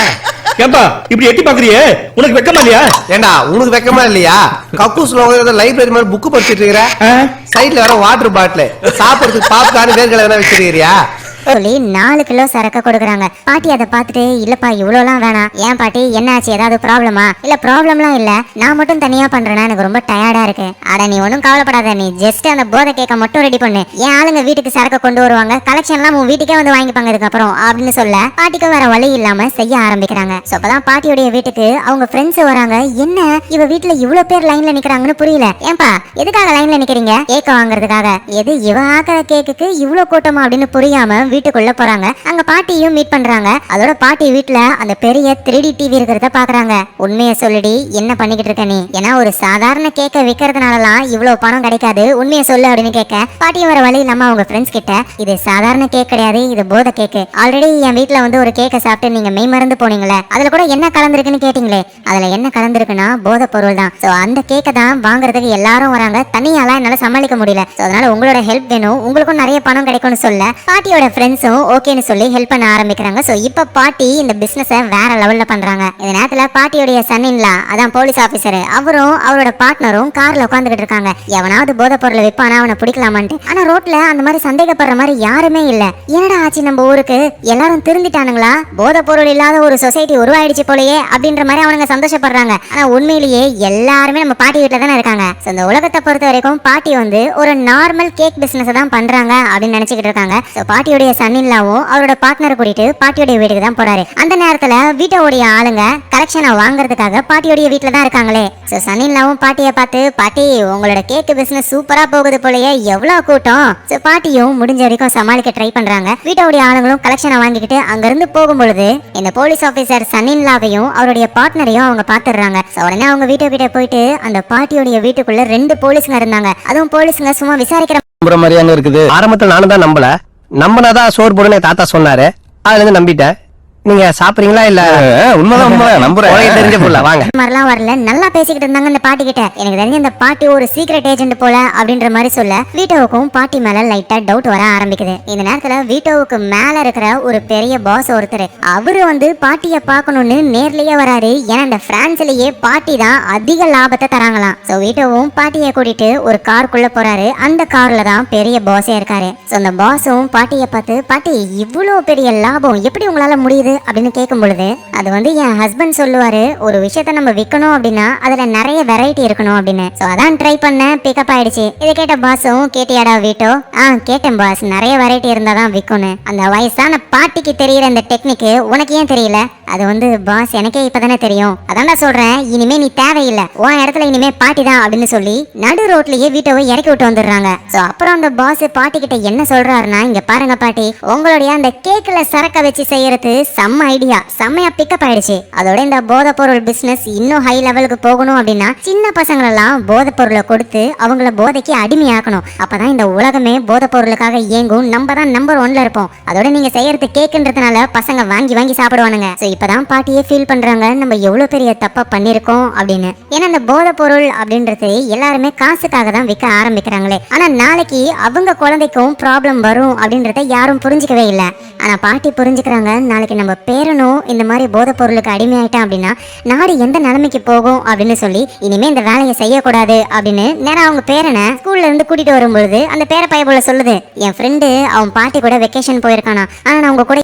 ஏன்பா இப்படி எட்டி பாக்குறியே உனக்கு வெக்கமா இல்லையா? ஏண்டா உனக்கு வெக்கமா இல்லையா? கக்கூஸ்ல உட்காந்து லைப்ரரி மாதிரி புக் படிச்சிட்டு இருக்கிற? சைடுல வேற வாட்டர் பாட்டில் சாப்பிடுறதுக்கு பாப்கார்ன் வேர்களை வேணா வச்சிருக்கிறியா? சொல்லி நாலு கிலோ சரக்க கொடுக்குறாங்க. பாட்டி அதை பார்த்துட்டு இல்லப்பா இவ்வளோலாம் வேணாம். ஏன் பாட்டி என்னாச்சு ஏதாவது ப்ராப்ளமா இல்ல ப்ராப்ளம்லாம் இல்ல. நான் மட்டும் தனியா பண்றேன்னா எனக்கு ரொம்ப டயர்டா இருக்கு. அட நீ ஒன்றும் கவலைப்படாத. நீ ஜஸ்ட் அந்த போதை கேக்க மட்டும் ரெடி பண்ணு. என் ஆளுங்க வீட்டுக்கு சரக்கு கொண்டு வருவாங்க. கலெக்ஷன்லாம் உன் வீட்டுக்கே வந்து வாங்கிப்பாங்க இதுக்கப்புறம் அப்படின்னு சொல்ல பாட்டிக்கு வேற வழி இல்லாம செய்ய ஆரம்பிக்கிறாங்க. ஸோ அப்பதான் பாட்டியுடைய வீட்டுக்கு அவங்க ஃப்ரெண்ட்ஸ் வராங்க. என்ன? இவ வீட்டுல இவ்வளவு பேர் லைன்ல நிக்கிறாங்கன்னு புரியல. ஏன்பா எதுக்காக லைன்ல நிக்கிறீங்க? கேக்க வாங்குறதுக்காக. எது இவ ஆக்கிற கேக்குக்கு இவ்வளவு கூட்டமா? அப்படின்னு புரியாம வீட்டுக்குள்ள போறாங்க. அங்க பாட்டியும் மீட் பண்றாங்க. அதோட பாட்டி வீட்ல அந்த பெரிய 3D டிவி இருக்கிறத பாக்குறாங்க. உண்மையை சொல்லுடி என்ன பண்ணிக்கிட்டு இருக்க நீ? ஏன்னா ஒரு சாதாரண கேக்க விக்கிறதுனாலலாம் இவ்வளவு பணம் கிடைக்காது. உண்மையை சொல்லு அப்படின்னு கேட்க பாட்டியும் வர வழி இல்லாம அவங்க ஃப்ரெண்ட்ஸ் கிட்ட. இது சாதாரண கேக் கிடையாது இது போத கேக்கு. ஆல்ரெடி என் வீட்ல வந்து ஒரு கேக்கை சாப்பிட்டு நீங்க மெய் மறந்து போனீங்களே அதுல கூட என்ன கலந்துருக்குன்னு கேட்டீங்களே? அதுல என்ன கலந்துருக்குன்னா போத பொருள் தான். சோ அந்த கேக்கை தான் வாங்குறதுக்கு எல்லாரும் வராங்க. தனியாலாம் என்னால சமாளிக்க முடியல. சோ அதனால உங்களோட ஹெல்ப் வேணும். உங்களுக்கும் நிறைய பணம் கிடைக்கும்னு சொல்ல பாட்டியோட ஃப்ரெண்ட்ஸும் ஓகேன்னு சொல்லி ஹெல்ப் பண்ண ஆரம்பிக்கிறாங்க. ஸோ இப்போ பாட்டி இந்த பிசினஸ வேற லெவல்ல பண்றாங்க. இந்த நேரத்தில் பாட்டியுடைய சன்னின்லா அதான் போலீஸ் ஆஃபீஸர் அவரும் அவரோட பார்ட்னரும் கார்ல உட்காந்துக்கிட்டு இருக்காங்க. எவனாவது போதை பொருளை விற்பானா அவனை பிடிக்கலாமான்ட்டு. ஆனால் ரோட்டில் அந்த மாதிரி சந்தேகப்படுற மாதிரி யாருமே இல்ல. என்னடா ஆச்சு நம்ம ஊருக்கு? எல்லாரும் திருந்திட்டானுங்களா? போதை பொருள் இல்லாத ஒரு சொசைட்டி உருவாயிடுச்சு போலயே அப்படின்ற மாதிரி அவனுங்க சந்தோஷப்படுறாங்க. ஆனா உண்மையிலேயே எல்லாருமே நம்ம பாட்டி வீட்டில் தானே இருக்காங்க. ஸோ இந்த உலகத்தை பொறுத்த வரைக்கும் பாட்டி வந்து ஒரு நார்மல் கேக் பிசினஸ் தான் பண்றாங்க அப்படின்னு நினச்சிக்கிட்டு இருக்காங்க. ஸோ பாட்டியுடைய சன்னின்லாவும் அவரோட பார்ட்னர் கூட்டிட்டு பாட்டியுடைய வீட்டுக்கு தான் போறாரு. அந்த நேரத்துல வீட்டோடைய ஆளுங்க கலெக்ஷனை வாங்குறதுக்காக பாட்டியோடைய வீட்டுல தான் இருக்காங்களே. சோ சன்னின்லாவும் பாட்டியை பார்த்து பாட்டி உங்களோட கேக் பிசினஸ் சூப்பரா போகுது போலயே எவ்வளவு கூட்டம்? சோ பாட்டியும் முடிஞ்ச வரைக்கும் சமாளிக்க ட்ரை பண்றாங்க. வீட்டோடைய ஆளுங்களும் கலெக்ஷனை வாங்கிக்கிட்டு அங்க இருந்து போகும்பொழுது இந்த போலீஸ் ஆபீசர் சன்னின்லாவையும் அவருடைய பார்ட்னரையும் அவங்க பாத்துடுறாங்க. சோ உடனே அவங்க வீட்டை கிட்ட போயிட்டு அந்த பாட்டியோடைய வீட்டுக்குள்ள ரெண்டு போலீஸுங்க இருந்தாங்க. அதுவும் போலீஸுங்க சும்மா விசாரிக்கிற மாதிரியாங்க இருக்குது. ஆரம்பத்துல நானும் தான் நம்பல. நம்பினாதான் சோறு போடுன்னு தாத்தா சொன்னாரு. அதுலேருந்து நம்பிட்டேன். நீங்க சாப்பிடுறீங்களா இல்ல? உண்மைதான் உண்மைதான். நம்புறேன். தெரிஞ்ச புள்ள வாங்க. மாதிரிலாம் வரல. நல்லா பேசிக்கிட்டு இருந்தாங்க இந்த பாட்டி கிட்ட எனக்கு தெரிஞ்ச இந்த பாட்டி ஒரு சீக்ரெட் ஏஜென்ட் போல அப்படின்ற மாதிரி சொல்ல. வீட்டோவுக்கும் பாட்டி மேல லைட்டா டவுட் வர ஆரம்பிக்குது. இந்த நேரத்துல வீட்டோவுக்கு மேல இருக்கிற ஒரு பெரிய பாஸ் ஒருத்தர். அவரு வந்து பாட்டிய பார்க்கணும்னு நேர்லயே வராரு. ஏன்னா இந்த பிரான்ஸ்லயே பாட்டி தான் அதிக லாபத்தை தராங்களாம். சோ வீட்டோவும் பாட்டியை கூட்டிட்டு ஒரு காருக்குள்ள போறாரு. அந்த கார்ல தான் பெரிய பாஸே இருக்காரு. சோ அந்த பாஸும் பாட்டியை பார்த்து பாட்டி இவ்வளவு பெரிய லாபம். எப்படி உங்களால முடியுது? அப்படின்னு கேட்கும் பொழுது அது வந்து என் ஹஸ்பண்ட் சொல்லுவாரு ஒரு விஷயத்த நம்ம விற்கணும் அப்படின்னா அதுல நிறைய வெரைட்டி இருக்கணும் அப்படின்னு. ஸோ அதான் ட்ரை பண்ணேன் பிக்கப் ஆயிடுச்சு. இதை கேட்ட பாஸும் கேட்டியாடா வீட்டோ? ஆ கேட்டேன் பாஸ் நிறைய வெரைட்டி இருந்தா தான் விற்கணும் அந்த வயசான பாட்டிக்கு தெரியிற இந்த டெக்னிக்கு உனக்கு ஏன் தெரியல? அது வந்து பாஸ் எனக்கே இப்பதானே தெரியும். அதான்டா சொல்றேன் இனிமே நீ தேவையில்லை. உன் இடத்துல இனிமே பாட்டி தான் அப்படின்னு சொல்லி நடு ரோட்லயே வீட்டோவை இறக்கி விட்டு வந்துடுறாங்க. சோ அப்புறம் அந்த பாஸ் பாட்டி கிட்ட என்ன சொல்றாருன்னா இங்க பாருங்க பாட்டி உங்களுடைய அந்த கேக்ல சரக்க வச்சு செய்யறது செம்ம ஐடியா செம்மையா பிக்கப் ஆயிடுச்சு. அதோட இந்த போதை பொருள் பிசினஸ் இன்னும் ஹை லெவலுக்கு போகணும் அப்படின்னா சின்ன பசங்களெல்லாம் போதை பொருளை கொடுத்து அவங்கள போதைக்கு அடிமையாக்கணும். அப்பதான் இந்த உலகமே போதை பொருளுக்காக இயங்கும். நம்ம தான் நம்பர் ஒன்ல இருப்போம். அதோட நீங்க செய்யறது கேக்குன்றதுனால பசங்க வாங்கி வாங்கி சாப்பிடுவானுங்க. சோ இப்பதான் பாட்டியே ஃபீல் பண்றாங்க நம்ம எவ்வளவு பெரிய தப்பா பண்ணிருக்கோம் அப்படின்னு. ஏன்னா இந்த போதை பொருள் அப்படின்றது எல்லாருமே காசுக்காக தான் விற்க ஆரம்பிக்கிறாங்களே. ஆனா நாளைக்கு அவங்க குழந்தைக்கும் ப்ராப்ளம் வரும் அப்படின்றத யாரும் புரிஞ்சுக்கவே இல்லை. ஆனா பாட்டி புரிஞ்சுக்கிறாங்க நாளைக்கு நம்ம பேரனும் இந்த மாதிரி போதைப் பொருளுக்கு அடிமையாயிட்டான் அப்படின்னா நாடு எந்த நிலைமைக்கு போகும் அப்படின்னு சொல்லி இனிமே இந்த வேலையை செய்யக்கூடாது அப்படின்னு நேரம் அவங்க பேரனை ஸ்கூல்ல இருந்து கூட்டிட்டு வரும்பொழுது அந்த பேர பைய போல சொல்லுது. என் ஃப்ரெண்டு அவன் பாட்டி கூட வெக்கேஷன் போயிருக்கானா. ஆனா நான் அவங்க கூட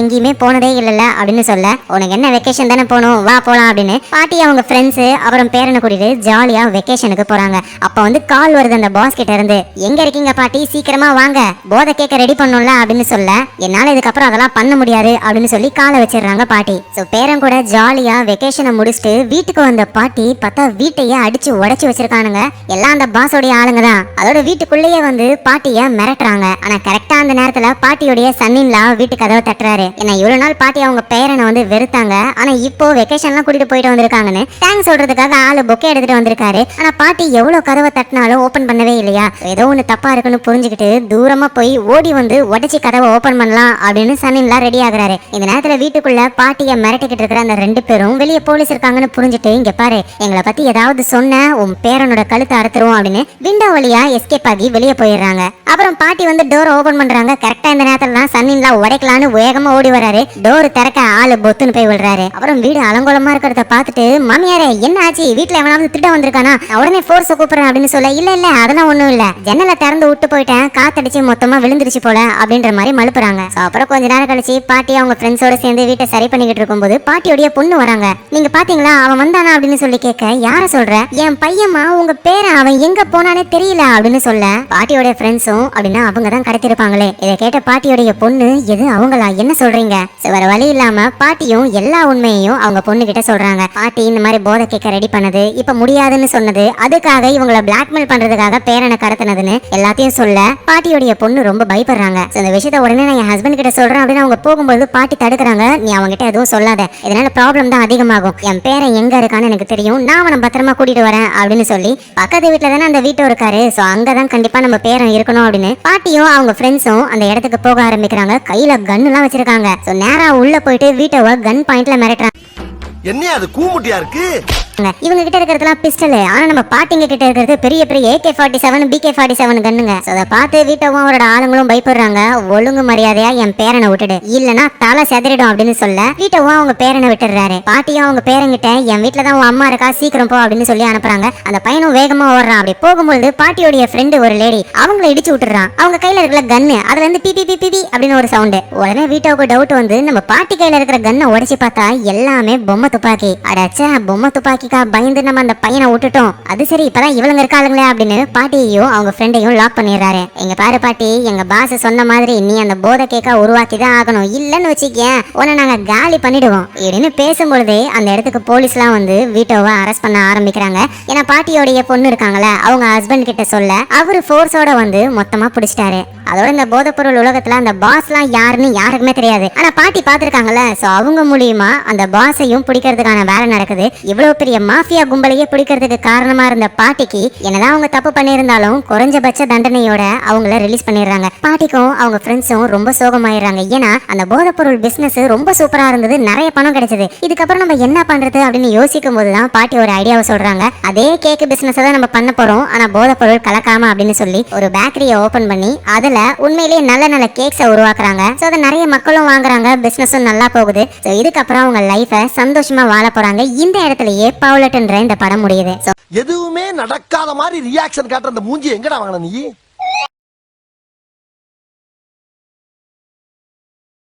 எங்கேயுமே போனதே இல்லைல்ல அப்படின்னு சொல்ல உனக்கு என்ன வெக்கேஷன் தானே போகணும்? வா போலாம் அப்படின்னு பாட்டி அவங்க ஃப்ரெண்ட்ஸு அப்புறம் பேரனை கூட்டிட்டு ஜாலியா வெக்கேஷனுக்கு போறாங்க. அப்போ வந்து கால் வருது அந்த பாஸ் கிட்ட இருந்து எங்க இருக்கீங்க பாட்டி? சீக்கிரமா வாங்க. போதை கேக்க ரெடி பண்ணும்ல அப்படின்னு சொல்ல என்னால இதுக்கப்புறம் அதெல்லாம் பண்ண முடியாது அப்படின்னு சொல்லி காலை வச்சிடுறாங்க பாட்டி. சோ பேரன் கூட ஜாலியா வெக்கேஷனை முடிச்சுட்டு வீட்டுக்கு வந்த பாட்டி பார்த்தா வீட்டையே அடிச்சு உடைச்சு வச்சிருக்கானுங்க. எல்லாம் அந்த பாஸோடைய ஆளுங்க தான். அதோட வீட்டுக்குள்ளேயே வந்து பாட்டிய மிரட்டுறாங்க. ஆனா கரெக்டா அந்த நேரத்துல பாட்டியோடைய சன்னின்லா வீட்டு கதவை தட்டுறாரு. ஏன்னா இவ்வளவு நாள் பாட்டி அவங்க பேரனை வந்து வெறுத்தாங்க. ஆனா இப்போ வெக்கேஷன்லாம் கூட்டிட்டு போயிட்டு வந்திருக்காங்கன்னு. தேங்க்ஸ் சொல்றதுக்காக ஆளு பொக்கே எடுத்துட்டு வந்திருக்காரு. ஆனா பாட்டி எவ்வளவு கதவை தட்டினாலும் ஓபன் பண்ணவே இல்லையா? ஏதோ ஒண்ணு தப்பா இருக்குன்னு புரிஞ்சுக்கிட்டு தூரமா போய் ஓடி வந்து உடச்சி கதவை ஓபன் பண்ணலாம் அப்படின்னு சன்னின்லா ரெடி ஆகுறாரு. இந்த நேரத்துல வீட்டுக்குள்ள பாட்டிய மிரட்டிக்கிட்டு இருக்கிற அந்த ரெண்டு பேரும் வெளியே போலீஸ் இருக்காங்கன்னு புரிஞ்சுட்டு இங்க பாரு எங்களை பத்தி ஏதாவது சொன்ன உன் பேரனோட கழுத்தை அறுத்துருவோம் அப்படின்னு விண்டோ வழியா எஸ்கேப் ஆகி வெளியே போயிடுறாங்க. அப்புறம் பாட்டி வந்து டோர் ஓபன் பண்றாங்க. கரெக்டா இந்த நேரத்துல தான் சன்னின்லாம் உடைக்கலான்னு வேகமா ஓடி வராரு டோர் திறக்க ஆளு பொத்துன்னு போய் விடுறாரு அப்புறம் வீடு அலங்கோலமா இருக்கிறத பாத்துட்டு மாமியாரே என்ன ஆச்சு? வீட்டுல எவனாவது திட்ட வந்திருக்கானா? உடனே போர்ஸ் கூப்பிடுறேன் அப்படின்னு சொல்ல இல்ல இல்ல அதெல்லாம் ஒண்ணும் இல்ல. ஜன்னல திறந்து விட்டு போயிட்டேன். காத்தடிச்சு மொத்தமா விழுந்துருச்சு போல அப்படின்ற மாதிரி மழுப்புறாங்க. அப்புறம் கொஞ்ச நேரம் கழிச்சு பாட்டி அவங்க ஃப்ரெண்ட்ஸோட சேர்ந்து வீட்டை சரி பண்ணிக்கிட்டு இருக்கும்போது பாட்டியோடைய பொண்ணு வராங்க. நீங்க பாத்தீங்களா? அவன் வந்தானா? அப்படின்னு சொல்லி கேட்க யார சொல்ற? என் பையமா உங்க பேர அவன் எங்க போனானே தெரியல அப்படின்னு சொல்ல பாட்டியோட ஃப்ரெண்ட்ஸும் அப்படின்னா அவங்க தான் கடத்திருப்பாங்களே. இதை கேட்ட பாட்டியோடைய பொண்ணு எது அவங்களா? என்ன சொல்றீங்க? வேற வழி இல்லாம பாட்டியும் எல்லா உண்மையையும் அவங்க பொண்ணு கிட்ட சொல்றாங்க. பாட்டி இந்த மாதிரி போதை கேட்க ரெடி பண்ணது இப்ப முடியாதுன்னு சொன்னது அதுக்காக இவங்கள பிளாக்மெயில் பண்றதுக்காக பேரனை கடத்தினதுன்னு எல்லாத்தையும் சொல்ல பாட்டியோடைய பொண்ணு ரொம்ப பயப்படுறாங்க. இந்த விஷயத்த உடனே நான் என் ஹஸ்பண்ட் கிட்ட சொல்றேன் அப்படின்னு அவங்க போகும்போது பாட்டி தடுக்கிறாங்க. நீ அவங்க கிட்ட எதுவும் சொல்லாத. இதனால ப்ராப்ளம் தான் அதிகமாகும். என் பேரன் எங்க இருக்கான்னு எனக்கு தெரியும். நான் அவனை பத்திரமா கூட்டிட்டு வரேன் அப்படின்னு சொல்லி பக்கத்து வீட்டுல தானே அந்த வீட்டு இருக்காரு. சோ அங்கதான் கண்டிப்பா நம்ம பேரன் இருக்கணும் அப்படின்னு பாட்டியும் அவங்க ஃப்ரெண்ட்ஸும் அந்த இடத்துக்கு போக ஆரம்பிக்கிறாங்க. கையில கன் எல்லாம் வச்சிருக்காங்க. சோ நேரா உள்ள போயிட்டு வீட்டை கன் பாயிண்ட்ல மிரட்டுறாங்க. என்ன அது கூமுட்டியா இருக்கு? இவங்க கிட்ட இருக்கிறதுலாம் பிஸ்டல் ஆனா நம்ம பாட்டிங்க கிட்ட இருக்கிறது பெரிய பெரிய AK forty seven PK forty seven கண்ணுங்க. அதை பார்த்து வீட்டவும் அவரோட ஆளுங்களும் பயப்படுறாங்க. ஒழுங்கு மரியாதையா என் பேரனை விட்டுடு. இல்லனா தலை செதறிடும் அப்படின்னு சொல்ல வீட்டவும் அவங்க பேரனை விட்டுடுறாரு. பாட்டியும் அவங்க பேரங்கிட்ட என் வீட்டுல தான் உன் அம்மா இருக்கா? சீக்கிரம் போ அப்படின்னு சொல்லி அனுப்புறாங்க. அந்த பையனும் வேகமா ஓடுறான். அப்படி போகும்போது பாட்டியோடைய ஃப்ரெண்டு ஒரு லேடி அவங்கள இடிச்சு விட்டுறான் அவங்க கையில இருக்கிற கன்னு அதுல இருந்து பிபி பிபி அப்படின்னு ஒரு சவுண்டு உடனே வீட்டோவுக்கு டவுட் வந்து நம்ம பாட்டி கையில இருக்கிற கன்னை உடைச்சு பார்த்தா எல்லாமே பொம்மை துப்பாக்கி. அடாச்சா பொம்மை துப்பாக்கி. துப்பாக்கிக்கா பயந்து நம்ம அந்த பையனை விட்டுட்டோம். அது சரி இப்பதான் இவளுங்க இருக்காளுங்களே அப்படின்னு பாட்டியையும் அவங்க ஃப்ரெண்டையும் லாக் பண்ணிடுறாரு. எங்க பாரு பாட்டி எங்க பாஸ் சொன்ன மாதிரி நீ அந்த போதை கேக்கா உருவாக்கி தான் ஆகணும். இல்லன்னு வச்சுக்கேன் உன்னை நாங்க காலி பண்ணிடுவோம். இப்படின்னு பேசும்பொழுதே அந்த இடத்துக்கு போலீஸ்லாம் வந்து வீட்டோவை அரெஸ்ட் பண்ண ஆரம்பிக்கிறாங்க. ஏன்னா பாட்டியோடைய பொண்ணு இருக்காங்களே அவங்க ஹஸ்பண்ட் கிட்ட சொல்ல அவரு ஃபோர்ஸோட வந்து மொத்தமா பிடிச்சிட்டாரு. அதோட இந்த போதைப்பொருள் உலகத்துல அந்த பாஸ்லாம் யாருன்னு யாருக்குமே தெரியாது. ஆனா பாட்டி பாத்துருக்காங்கல்ல சோ அவங்க மூலியமா அந்த பாஸையும் பிடிக்கிறதுக்கான வேலை நடக்குது. இவ்வளவு பெரிய பெரிய மாஃபியா கும்பலையே பிடிக்கிறதுக்கு காரணமா இருந்த பாட்டிக்கு என்னதான் அவங்க தப்பு பண்ணியிருந்தாலும் குறைஞ்சபட்ச தண்டனையோட அவங்கள ரிலீஸ் பண்ணிடுறாங்க. பாட்டிக்கும் அவங்க ஃப்ரெண்ட்ஸும் ரொம்ப சோகமாயிடுறாங்க. ஏன்னா அந்த போதைப்பொருள் பிசினஸ் ரொம்ப சூப்பரா இருந்தது நிறைய பணம் கிடைச்சது. இதுக்கப்புறம் நம்ம என்ன பண்றது அப்படின்னு யோசிக்கும் போதுதான் பாட்டி ஒரு ஐடியாவை சொல்றாங்க. அதே கேக் பிசினஸ் தான் நம்ம பண்ண போறோம். ஆனா போதைப்பொருள் கலக்காம அப்படின்னு சொல்லி ஒரு பேக்கரியை ஓபன் பண்ணி அதுல உண்மையிலேயே நல்ல நல்ல கேக்ஸை உருவாக்குறாங்க. ஸோ அதை நிறைய மக்களும் வாங்குறாங்க. பிசினஸும் நல்லா போகுது. ஸோ இதுக்கப்புறம் அவங்க லைஃபை சந்தோஷமா வாழ போறாங்க. இந்த இடத்துலயே பவுலட்ன்ற இந்த படம் முடியுது. எதுவுமே நடக்காத மாதிரி ரியாக்ஷன் காட்டுற அந்த மூஞ்சி எங்கடா வாங்கின நீ?